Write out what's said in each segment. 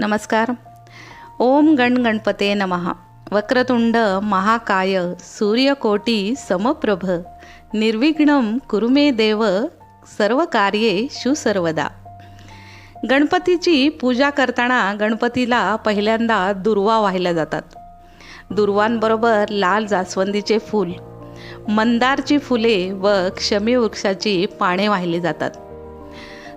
नमस्कार. ओम गण गणपते नमः. वक्रतुंड महाकाय सूर्यकोटी समप्रभ. निर्विघ्न कुरुमे देव सर्व कार्ये सर्वदा गणपतीची पूजा करताना गणपतीला पहिल्यांदा दुर्वा वाहिल्या जातात. दुर्वांबरोबर लाल जास्वंदीचे फूल मंदारची फुले व क्षमी वृक्षाची पाने वाहिली जातात.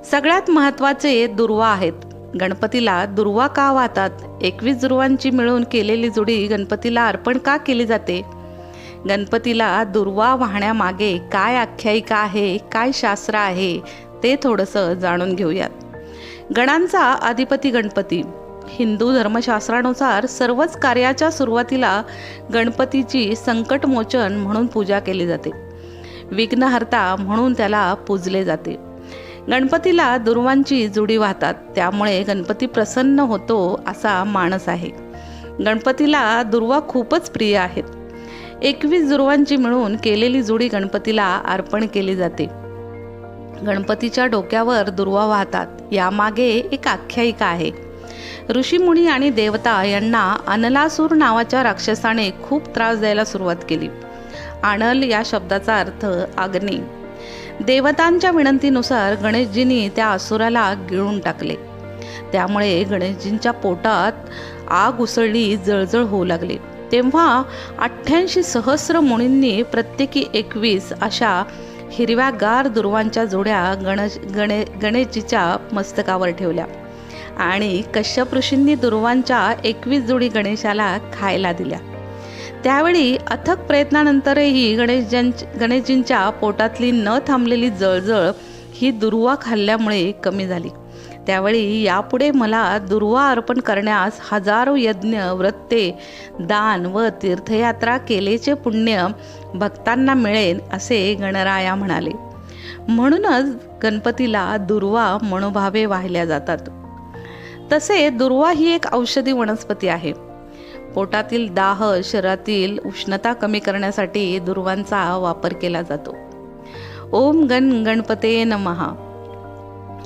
सगळ्यात महत्त्वाचे दुर्वा आहेत. गणपतीला दुर्वा का वाहतात? एकवीस दुर्वांची मिळून केलेली जुडी गणपतीला अर्पण का केली जाते? गणपतीला दुर्वा वाहण्यामागे काय आख्यायिका आहे? काय शास्त्र आहे? ते थोडंसं जाणून घेऊयात. गणांचा अधिपती गणपती. हिंदू धर्मशास्त्रानुसार सर्वच कार्याच्या सुरुवातीला गणपतीची संकटमोचन म्हणून पूजा केली जाते. विघ्नहर्ता म्हणून त्याला पूजले जाते. गणपतीला दुर्वांची जुडी वाहतात. त्यामुळे गणपती प्रसन्न होतो असा मानस आहे. गणपतीला दुर्वा खूपच प्रिय आहेत. एकवीस दुर्वांची मिळून केलेली जुडी गणपतीला अर्पण केली जाते. गणपतीच्या डोक्यावर दुर्वा वाहतात. यामागे एक आख्यायिका आहे. ऋषीमुनी आणि देवता यांना अनलासूर नावाच्या राक्षसाने खूप त्रास द्यायला सुरुवात केली. अनल या शब्दाचा अर्थ अग्नी. देवतांच्या विनंतीनुसार गणेशजींनी त्या असुराला गिळून टाकले. त्यामुळे गणेशजींच्या पोटात आग उसळली जळजळ होऊ लागली. तेव्हा अठ्ठ्याऐंशी सहस्र मुनींनी प्रत्येकी एकवीस अशा हिरव्यागार दुर्वांच्या जोड्या गणेश गणे गणेशजीच्या मस्तकावर ठेवल्या. आणि कश्यप ऋषींनी दुर्वांच्या एकवीस जोडी गणेशाला खायला दिल्या. त्यावेळी अथक प्रयत्नानंतरही गणेशजन गणेशजींच्या पोटातली न थांबलेली जळजळ ही दुर्वा खाल्ल्यामुळे कमी झाली. त्यावेळी यापुढे मला दुर्वा अर्पण करण्यास हजारो यज्ञ व्रते दान व तीर्थयात्रा केलेचे पुण्य भक्तांना मिळेल असे गणराया म्हणाले. म्हणूनच गणपतीला दुर्वा मनोभावे वाहिल्या जातात. तसे दुर्वा ही एक औषधी वनस्पती आहे. पोटातील दाह शरीरातील उष्णता कमी करण्यासाठी दुर्वांचा वापर केला जातो. ओम गण गणपते नमहा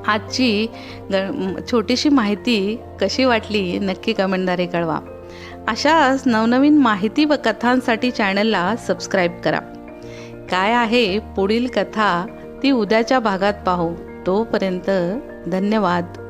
आजची गण छोटीशी माहिती कशी वाटली नक्की कमेंटद्वारे कळवा. अशाच नवनवीन माहिती व कथांसाठी चॅनलला सबस्क्राईब करा. काय आहे पुढील कथा ती उद्याच्या भागात पाहू. तोपर्यंत धन्यवाद.